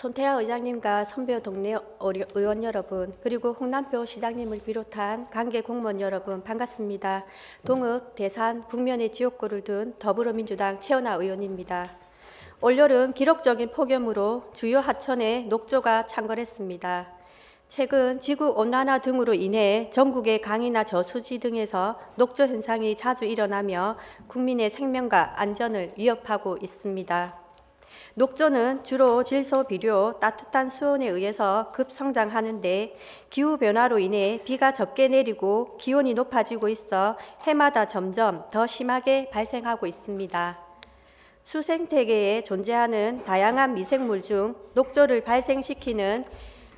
손태하 의장님과 선배 동네 의원 여러분 그리고 홍남표 시장님을 비롯한 관계 공무원 여러분 반갑습니다. 동읍 대산 북면의 지역구를 둔 더불어민주당 최원아 의원입니다. 올여름 기록적인 폭염으로 주요 하천에 녹조가 창궐했습니다. 최근 지구 온난화 등으로 인해 전국의 강이나 저수지 등에서 녹조 현상이 자주 일어나며 국민의 생명과 안전을 위협하고 있습니다. 녹조는 주로 질소 비료, 따뜻한 수온에 의해서 급성장하는데 기후 변화로 인해 비가 적게 내리고 기온이 높아지고 있어 해마다 점점 더 심하게 발생하고 있습니다. 수생태계에 존재하는 다양한 미생물 중 녹조를 발생시키는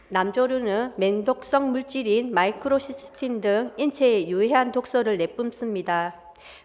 남조류는 맹독성 물질인 마이크로시스틴 등 인체에 유해한 독소를 내뿜습니다.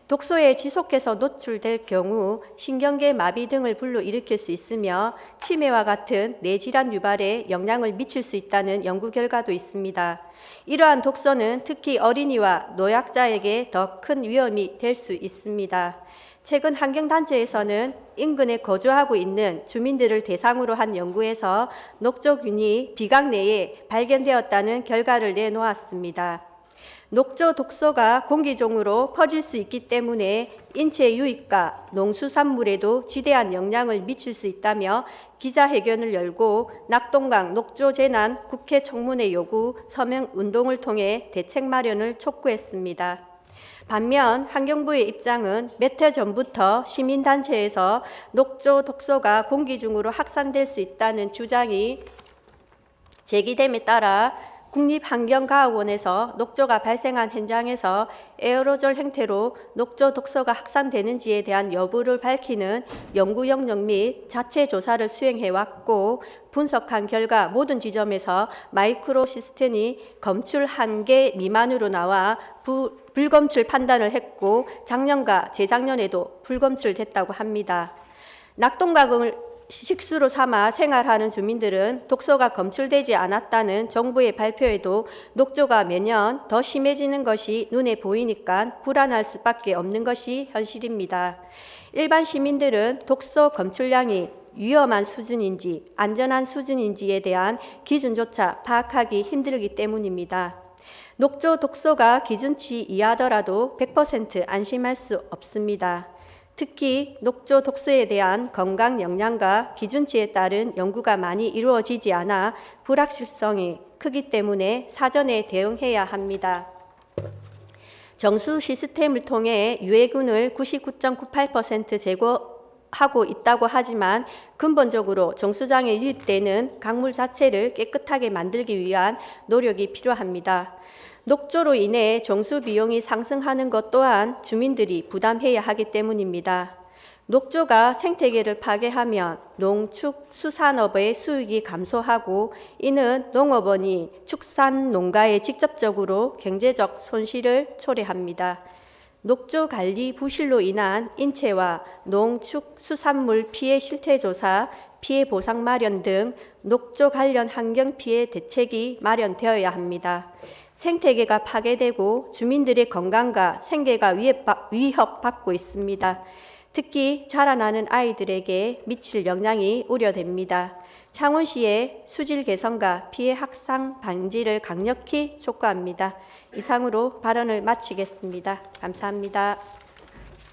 독소에 지속해서 노출될 경우 신경계 마비 등을 불러일으킬 수 있으며 치매와 같은 뇌질환 유발에 영향을 미칠 수 있다는 연구 결과도 있습니다. 이러한 독소는 특히 어린이와 노약자에게 더 큰 위험이 될 수 있습니다. 최근 환경단체에서는 인근에 거주하고 있는 주민들을 대상으로 한 연구에서 녹조균이 비강 내에 발견되었다는 결과를 내놓았습니다. 녹조 독소가 공기종으로 퍼질 수 있기 때문에 인체 유익과 농수산물에도 지대한 영향을 미칠 수 있다며 기자회견을 열고 낙동강 녹조 재난 국회 청문회 요구 서명 운동을 통해 대책 마련을 촉구했습니다. 반면 환경부의 입장은 몇 해 전부터 시민단체에서 녹조 독소가 공기 중으로 확산될 수 있다는 주장이 제기됨에 따라 국립환경과학원에서 녹조가 발생한 현장에서 에어로졸 형태로 녹조 독소가 확산되는지에 대한 여부를 밝히는 연구 영역 및 자체 조사를 수행해 왔고 분석한 결과 모든 지점에서 마이크로시스텐이 검출 한계 미만으로 나와 부, 불검출 판단을 했고 작년과 재작년에도 불검출됐다고 합니다. 낙동강을 식수로 삼아 생활하는 주민들은 독소가 검출되지 않았다는 정부의 발표에도 녹조가 매년 더 심해지는 것이 눈에 보이니까 불안할 수밖에 없는 것이 현실입니다. 일반 시민들은 독소 검출량이 위험한 수준인지 안전한 수준인지에 대한 기준조차 파악하기 힘들기 때문입니다. 녹조 독소가 기준치 이하더라도 100% 안심할 수 없습니다. 특히 녹조 독소에 대한 건강 영향과 기준치에 따른 연구가 많이 이루어지지 않아 불확실성이 크기 때문에 사전에 대응해야 합니다. 정수 시스템을 통해 유해균을 99.98% 제거 하고 있다고 하지만 근본적으로 정수장에 유입되는 강물 자체를 깨끗하게 만들기 위한 노력이 필요합니다. 녹조로 인해 정수 비용이 상승하는 것 또한 주민들이 부담해야 하기 때문입니다. 녹조가 생태계를 파괴하면 농축 수산업의 수익이 감소하고 이는 농업원이 축산 농가에 직접적으로 경제적 손실을 초래합니다. 녹조 관리 부실로 인한 인체와 농축 수산물 피해 실태 조사, 피해 보상 마련 등 녹조 관련 환경 피해 대책이 마련되어야 합니다. 생태계가 파괴되고 주민들의 건강과 생계가 위협받고 있습니다. 특히 자라나는 아이들에게 미칠 영향이 우려됩니다. 창원시의 수질 개선과 피해 확산 방지를 강력히 촉구합니다. 이상으로 발언을 마치겠습니다. 감사합니다.